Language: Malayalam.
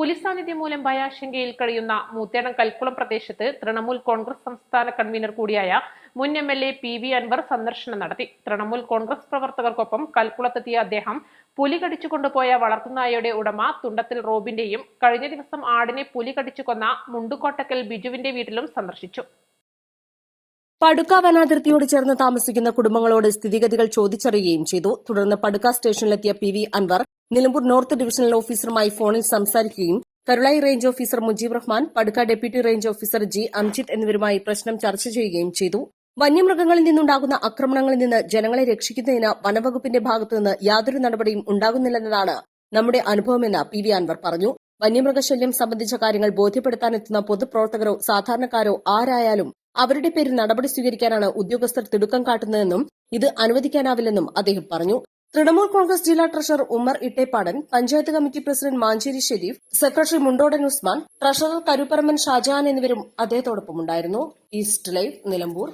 പുലിസാന്നിധ്യം മൂലം ഭയാശങ്കയിൽ കഴിയുന്ന മൂത്തേടം കൽക്കുളം പ്രദേശത്ത് തൃണമൂൽ കോൺഗ്രസ് സംസ്ഥാന കൺവീനർ കൂടിയായ മുൻ M L A P V Anvar സന്ദർശനം നടത്തി. തൃണമൂൽ കോൺഗ്രസ് പ്രവർത്തകർക്കൊപ്പം കൽക്കുളത്തെത്തിയ അദ്ദേഹം പുലി കടിച്ചു കൊണ്ടുപോയ വളർത്തുനായയുടെ ഉടമ തുണ്ടത്തിൽ റോബിന്റെയും കഴിഞ്ഞ ദിവസം ആടിനെ പുലി കടിച്ചു കൊന്ന മുണ്ടുകോട്ടക്കൽ ബിജുവിന്റെ വീട്ടിലും സന്ദർശിച്ചു. പടുക്ക വനാതിർത്തിയോട് ചേർന്ന് താമസിക്കുന്ന കുടുംബങ്ങളോട് സ്ഥിതിഗതികൾ ചോദിച്ചറിയുകയും ചെയ്തു. തുടർന്ന് Padukka സ്റ്റേഷനിലെത്തിയ P V Anvar Nilambur north divisional ഓഫീസറുമായി ഫോണിൽ സംസാരിക്കുകയും Karulayi range officer Mujeeb Rahman Padukka deputy range officer G Amjith എന്നിവരുമായി പ്രശ്നം ചർച്ച ചെയ്യുകയും ചെയ്തു. വന്യമൃഗങ്ങളിൽ നിന്നുണ്ടാകുന്ന ആക്രമണങ്ങളിൽ നിന്ന് ജനങ്ങളെ രക്ഷിക്കുന്നതിന് വനവകുപ്പിന്റെ ഭാഗത്തുനിന്ന് യാതൊരു നടപടിയും ഉണ്ടാകുന്നില്ലെന്നതാണ് നമ്മുടെ അനുഭവമെന്ന് പി വി അൻവർ പറഞ്ഞു. വന്യമൃഗശല്യം സംബന്ധിച്ച കാര്യങ്ങൾ ബോധ്യപ്പെടുത്താനെത്തുന്ന പൊതുപ്രവർത്തകരോ സാധാരണക്കാരോ ആരായാലും അവരുടെ പേരിൽ നടപടി സ്വീകരിക്കാനാണ് ഉദ്യോഗസ്ഥർ തിടുക്കം കാട്ടുന്നതെന്നും ഇത് അനുവദിക്കാനാവില്ലെന്നും അദ്ദേഹം പറഞ്ഞു. തൃണമൂൽ കോൺഗ്രസ് ജില്ലാ treasurer Ummer Ittepadan panchayat committee president Mancheri Sharif secretary Mundodan Usman treasurer Karuparamban Shajahan എന്നിവരും അദ്ദേഹത്തോടൊപ്പമുണ്ടായിരുന്നു. East live Nilambur.